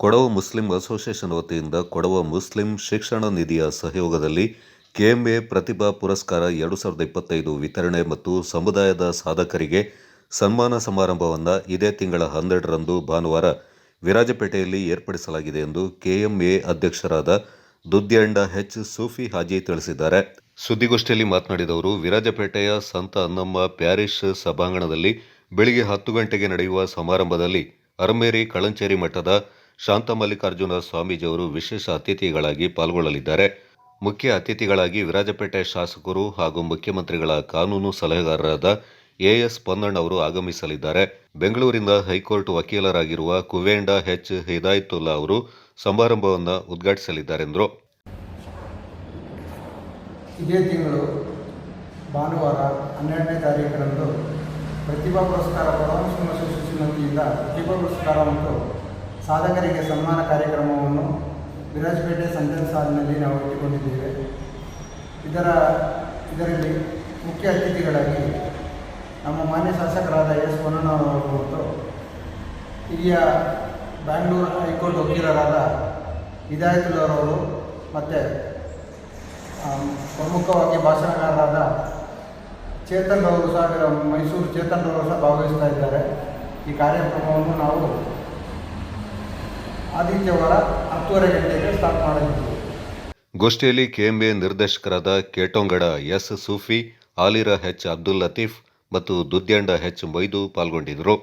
Kodava Muslim association ವತಿಯಿಂದ Kodava Muslim ಶಿಕ್ಷಣ ನಿಧಿಯ ಸಹಯೋಗದಲ್ಲಿ ಕೆಎಂಎ ಪ್ರತಿಭಾ ಪುರಸ್ಕಾರ ಎರಡು ಸಾವಿರದ ಇಪ್ಪತ್ತೈದು ವಿತರಣೆ ಮತ್ತು ಸಮುದಾಯದ ಸಾಧಕರಿಗೆ ಸನ್ಮಾನ ಸಮಾರಂಭವನ್ನು ಇದೇ ತಿಂಗಳ ಹನ್ನೆರಡರಂದು ಭಾನುವಾರ ವಿರಾಜಪೇಟೆಯಲ್ಲಿ ಏರ್ಪಡಿಸಲಾಗಿದೆ ಎಂದು ಕೆಎಂಎ ಅಧ್ಯಕ್ಷರಾದ ದುದ್ಯಂಡ ಎಚ್ ಸೂಫಿ ಹಾಜಿ ತಿಳಿಸಿದ್ದಾರೆ. ಸುದ್ದಿಗೋಷ್ಠಿಯಲ್ಲಿ ಮಾತನಾಡಿದ ಅವರು, ವಿರಾಜಪೇಟೆಯ ಸಂತ ಅನ್ನಮ್ಮ ಪ್ಯಾರಿಷ್ ಸಭಾಂಗಣದಲ್ಲಿ ಬೆಳಿಗ್ಗೆ ಹತ್ತು ಗಂಟೆಗೆ ನಡೆಯುವ ಸಮಾರಂಭದಲ್ಲಿ ಅರಮೇರಿ ಕಳಂಚೇರಿ ಮಠದ ಶಾಂತ ಮಲ್ಲಿಕಾರ್ಜುನ ಸ್ವಾಮೀಜಿಯವರು ವಿಶೇಷ ಅತಿಥಿಗಳಾಗಿ ಪಾಲ್ಗೊಳ್ಳಲಿದ್ದಾರೆ. ಮುಖ್ಯ ಅತಿಥಿಗಳಾಗಿ ವಿರಾಜಪೇಟೆ ಶಾಸಕರು ಹಾಗೂ ಮುಖ್ಯಮಂತ್ರಿಗಳ ಕಾನೂನು ಸಲಹೆಗಾರರಾದ ಎಎಸ್ ಪೊನ್ನಣ್ಣ ಅವರು ಆಗಮಿಸಲಿದ್ದಾರೆ. ಬೆಂಗಳೂರಿನ ಹೈಕೋರ್ಟ್ ವಕೀಲರಾಗಿರುವ ಕುವೇಂಡ ಎಚ್. ಹಿದಾಯತುಲ್ಲಾ ಅವರು ಸಮಾರಂಭವನ್ನು ಉದ್ಘಾಟಿಸಲಿದ್ದಾರೆಂದರು. ಇದೇ ತಿಂಗಳು ಭಾನುವಾರ ಹನ್ನೆರಡನೇ ತಾರೀಕರಂದು ಪ್ರತಿಭಾ ಪುರಸ್ಕಾರ ಪರಮಶಿವ ವತಿಯಿಂದ ಪ್ರತಿಭಾ ಪುರಸ್ಕಾರ ಮತ್ತು ಸಾಧಕರಿಗೆ ಸನ್ಮಾನ ಕಾರ್ಯಕ್ರಮವನ್ನು ವಿರಾಜಪೇಟೆ ಸಂಜನ್ ಸಾಲಿನಲ್ಲಿ ನಾವು ಇಟ್ಟುಕೊಂಡಿದ್ದೇವೆ. ಇದರ, ಇದರಲ್ಲಿ ಮುಖ್ಯ ಅತಿಥಿಗಳಾಗಿ ನಮ್ಮ ಮಾನ್ಯ ಶಾಸಕರಾದ ಎಸ್ ಪೊನ್ನಣ್ಣವರು ಮತ್ತು ಹಿರಿಯ ಬ್ಯಾಂಗ್ಳೂರು ಹೈಕೋರ್ಟ್ ವಕೀಲರಾದ ಹಿದಾಯತುಲ್ಲರವರು ಮತ್ತು ಪ್ರಮುಖವಾಗಿ ಭಾಷಣಕಾರರಾದ ಚೇತನ್ ಅವರು ಸಹ, ಮೈಸೂರು ಚೇತನ್ ಅವರು ಸಹ ಭಾಗವಹಿಸ್ತಾ ಇದ್ದಾರೆ. ಈ ಕಾರ್ಯಕ್ರಮವನ್ನು ನಾವು ಆದಿತ್ಯವಾರ ಹತ್ತುವರೆ ಗಂಟೆಗೆ ಸ್ಟಾರ್ಟ್ ಮಾಡಲಿದ್ದೇವೆ ಗೋಷ್ಠಿಯಲ್ಲಿ ಕೆಎಂಬಿ ನಿರ್ದೇಶಕರಾದ ಕೇಟೊಂಗಡ ಎಸ್ ಸೂಫಿ, ಆಲಿರ ಹೆಚ್ ಅಬ್ದುಲ್ ಲತೀಫ್ ಮತ್ತು ದುದ್ಯಂಡ ಹೆಚ್ ಮೊಯ್ದು ಪಾಲ್ಗೊಂಡಿದ್ದರು.